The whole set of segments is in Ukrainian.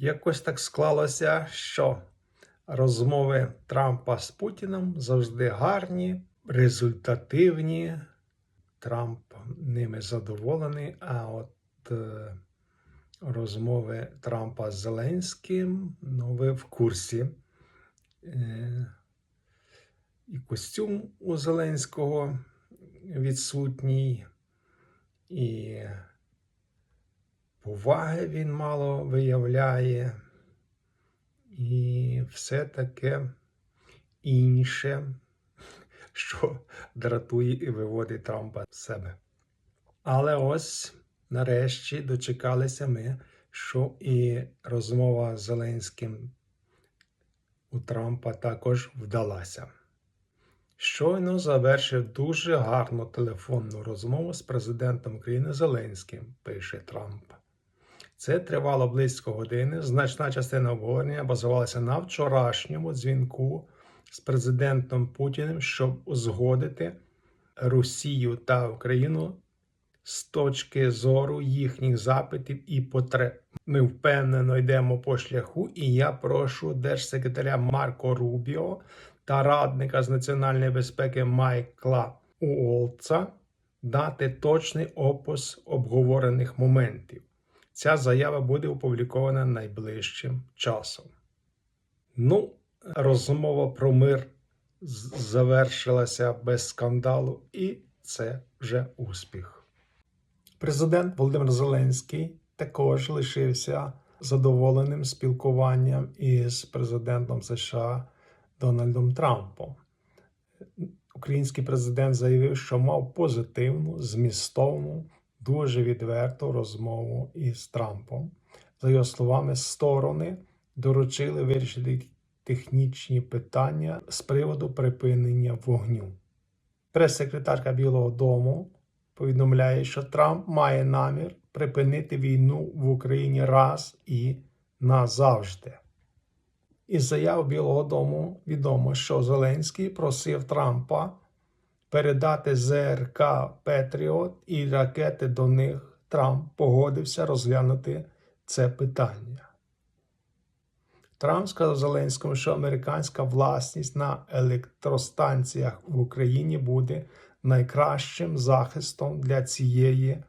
Якось так склалося, що розмови Трампа з Путіном завжди гарні, результативні. Трамп ними задоволений. А от е, розмови Трампа з Зеленським, ну ви в курсі. Е, і костюм у Зеленського відсутній, і поваги він мало виявляє, і все таке інше, що дратує і виводить Трампа з себе. Але ось нарешті дочекалися ми, що і розмова з Зеленським у Трампа також вдалася. Щойно завершив дуже гарну телефонну розмову з президентом України Зеленським, пише Трамп. Це тривало близько години. Значна частина обговорення базувалася на вчорашньому дзвінку з президентом Путіним, щоб узгодити Росію та Україну з точки зору їхніх запитів і потреб. Ми впевнено йдемо по шляху, і я прошу держсекретаря Марко Рубіо та радника з національної безпеки Майкла Уолца дати точний опис обговорених моментів. Ця заява буде опублікована найближчим часом. Ну, розмова про мир завершилася без скандалу, і це вже успіх. Президент Володимир Зеленський також лишився задоволеним спілкуванням із президентом США Дональдом Трампом. Український президент заявив, що мав позитивну, змістовну, дуже відверту розмову із Трампом. За його словами, сторони доручили вирішити технічні питання з приводу припинення вогню. Прес-секретарка Білого Дому повідомляє, що Трамп має намір припинити війну в Україні раз і назавжди. Із заяв Білого Дому відомо, що Зеленський просив Трампа передати ЗРК Петріот і ракети до них. Трамп погодився розглянути це питання. Трамп сказав Зеленському, що американська власність на електростанціях в Україні буде найкращим захистом для цієї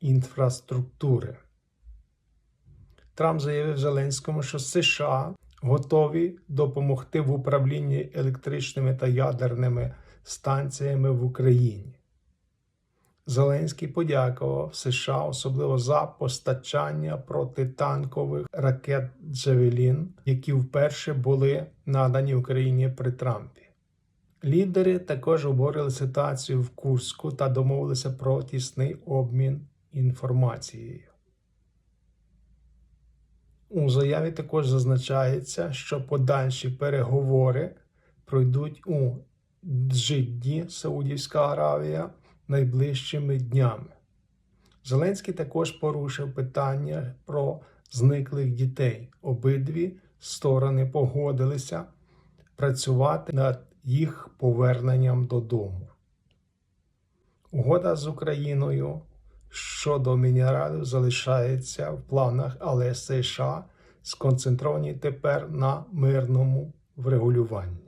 інфраструктури. Трамп заявив Зеленському, що США готові допомогти в управлінні електричними та ядерними станціями в Україні. Зеленський подякував США особливо за постачання протитанкових ракет Джевелін, які вперше були надані Україні при Трампі. Лідери також обговорили ситуацію в Курську та домовилися про тісний обмін інформацією. У заяві також зазначається, що подальші переговори пройдуть у Джидді, Саудівська Аравія, найближчими днями. Зеленський також порушив питання про зниклих дітей. Обидві сторони погодилися працювати над їх поверненням додому. Угода з Україною щодо мінералів залишається в планах, але США сконцентровані тепер на мирному врегулюванні.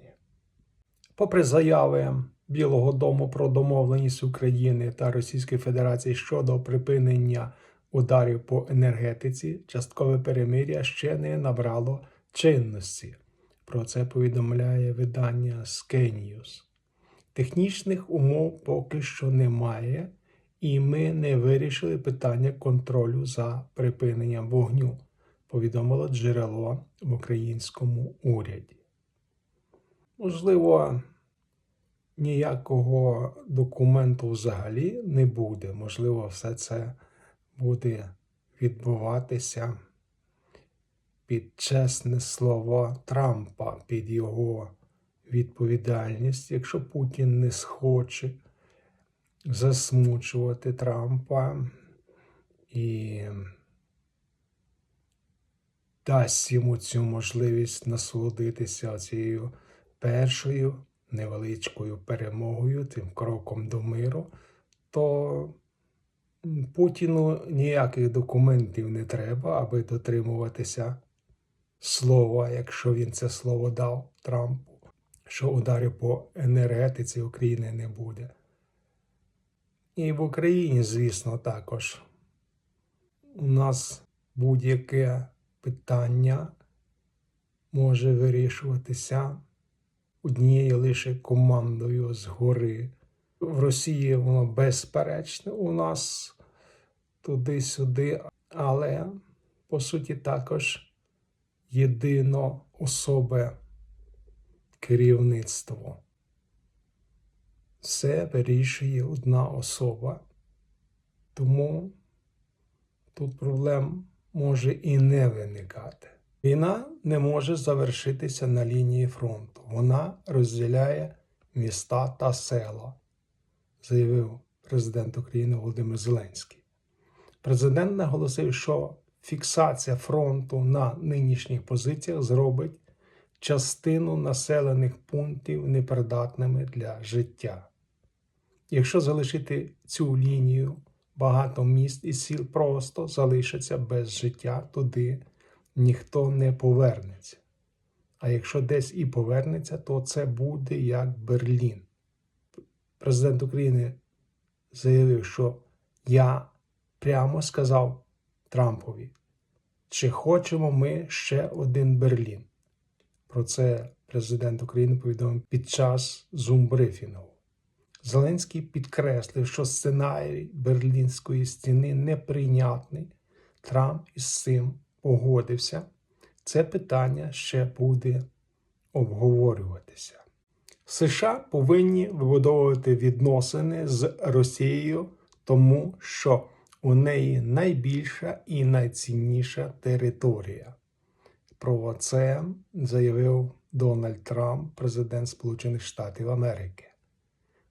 Попри заяви Білого Дому про домовленість України та Російської Федерації щодо припинення ударів по енергетиці, часткове перемир'я ще не набрало чинності. Про це повідомляє видання News. Технічних умов поки що немає, і ми не вирішили питання контролю за припиненням вогню, повідомило джерело в українському уряді. Можливо, ніякого документу взагалі не буде. Можливо, все це буде відбуватися під чесне слово Трампа, під його відповідальність, якщо Путін не схоче засмучувати Трампа і дасть йому цю можливість насолодитися цією першою невеличкою перемогою, тим кроком до миру, то Путіну ніяких документів не треба, аби дотримуватися слова, якщо він це слово дав Трампу, що ударів по енергетиці України не буде. І в Україні, звісно, також у нас будь-яке питання може вирішуватися однією лише командою згори. В Росії воно безперечне у нас туди-сюди, але по суті також єдино особе керівництво. Все вирішує одна особа. Тому тут проблем може і не виникати. Війна не може завершитися на лінії фронту. Вона розділяє міста та села, заявив президент України Володимир Зеленський. Президент наголосив, що фіксація фронту на нинішніх позиціях зробить частину населених пунктів непридатними для життя. Якщо залишити цю лінію, багато міст і сіл просто залишаться без життя туди ніхто не повернеться. А якщо десь і повернеться, то це буде як Берлін. Президент України заявив, що я прямо сказав Трампові, чи хочемо ми ще один Берлін. Про це президент України повідомив під час зум-брифінгу. Зеленський підкреслив, що сценарій Берлінської стіни неприйнятний. Трамп із цим погодився. Це питання ще буде обговорюватися. США повинні вибудовувати відносини з Росією, тому що у неї найбільша і найцінніша територія. Про це заявив Дональд Трамп, президент Сполучених Штатів Америки.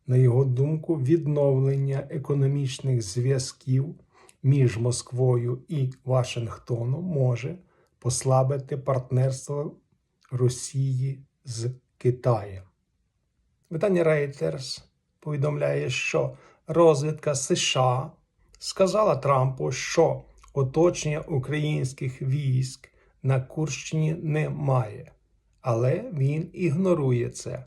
На його думку, відновлення економічних зв'язків між Москвою і Вашингтоном може послабити партнерство Росії з Китаєм. Видання Reuters повідомляє, що розвідка США сказала Трампу, що оточення українських військ на Курщині немає, але він ігнорує це.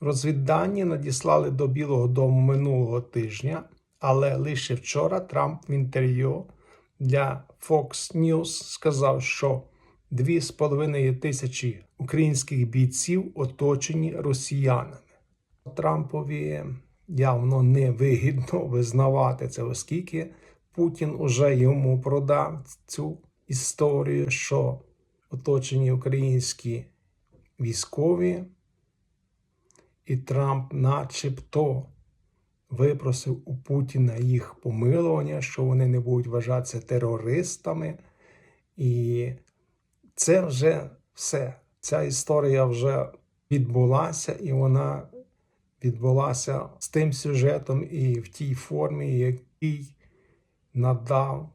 Розвіддані надіслали до Білого Дому минулого тижня, але лише вчора Трамп в інтерв'ю для Fox News сказав, що 2,5 тисячі українських бійців оточені росіянами. Трампові явно невигідно визнавати це, оскільки Путін уже йому продав цю історію, що оточені українські військові, і Трамп, начебто, випросив у Путіна їх помилування, що вони не будуть вважатися терористами. І це вже все. Ця історія вже відбулася, і вона відбулася з тим сюжетом і в тій формі, який надав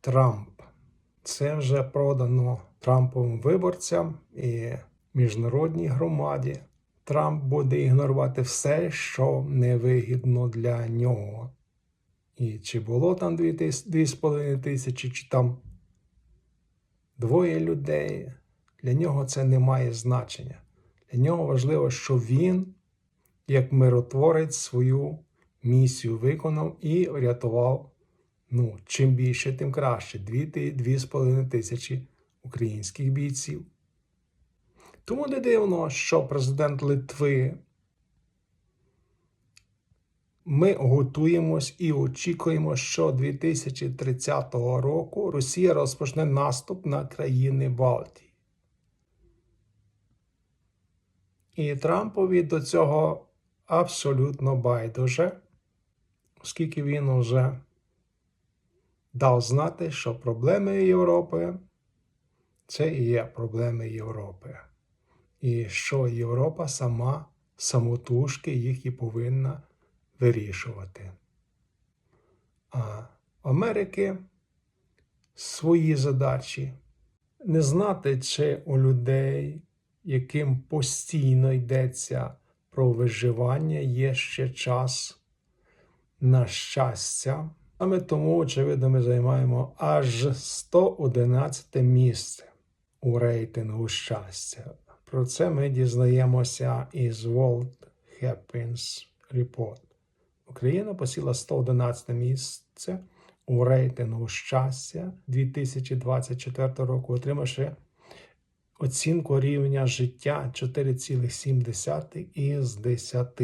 Трамп. Це вже продано Трамповим виборцям і міжнародній громаді. Трамп буде ігнорувати все, що невигідно для нього. І чи було там 2,5 тисячі, чи там двоє людей, для нього це не має значення. Для нього важливо, що він, як миротворець, свою місію виконав і врятував. Ну, чим більше, тим краще. 2,5 тисячі українських бійців. Тому не дивно, що президент Литви ми готуємось і очікуємо, що 2030 року Росія розпочне наступ на країни Балтії. І Трампові до цього абсолютно байдуже, оскільки він вже дав знати, що проблеми Європи це і є проблеми Європи. І що Європа сама самотужки їх і повинна вирішувати. А Америки свої задачі не знати, чи у людей, яким постійно йдеться про виживання, є ще час на щастя, Саме тому, очевидно, ми займаємо аж 111 місце у рейтингу щастя. Про це ми дізнаємося із World Happiness Report. Україна посіла 111 місце у рейтингу щастя 2024 року, отримавши оцінку рівня життя 4,7 із 10.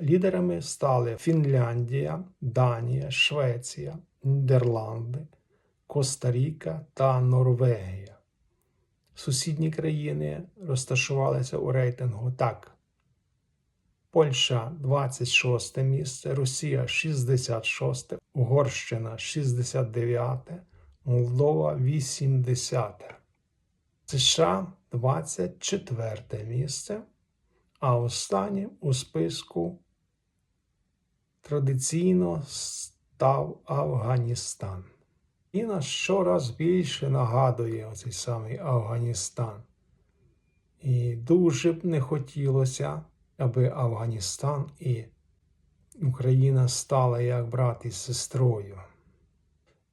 Лідерами стали Фінляндія, Данія, Швеція, Нідерланди, Коста-Ріка та Норвегія. Сусідні країни розташувалися у рейтингу так. Польща 26 місце, Росія 66, Угорщина 69, Молдова 80, США 24 місце, а останнім у списку традиційно став Афганістан. І нас щораз більше нагадує оцей самий Афганістан. І дуже б не хотілося, аби Афганістан і Україна стали як брат із сестрою.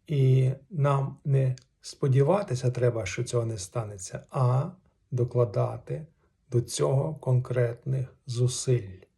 І нам не сподіватися треба, що цього не станеться, а докладати до цього конкретних зусиль.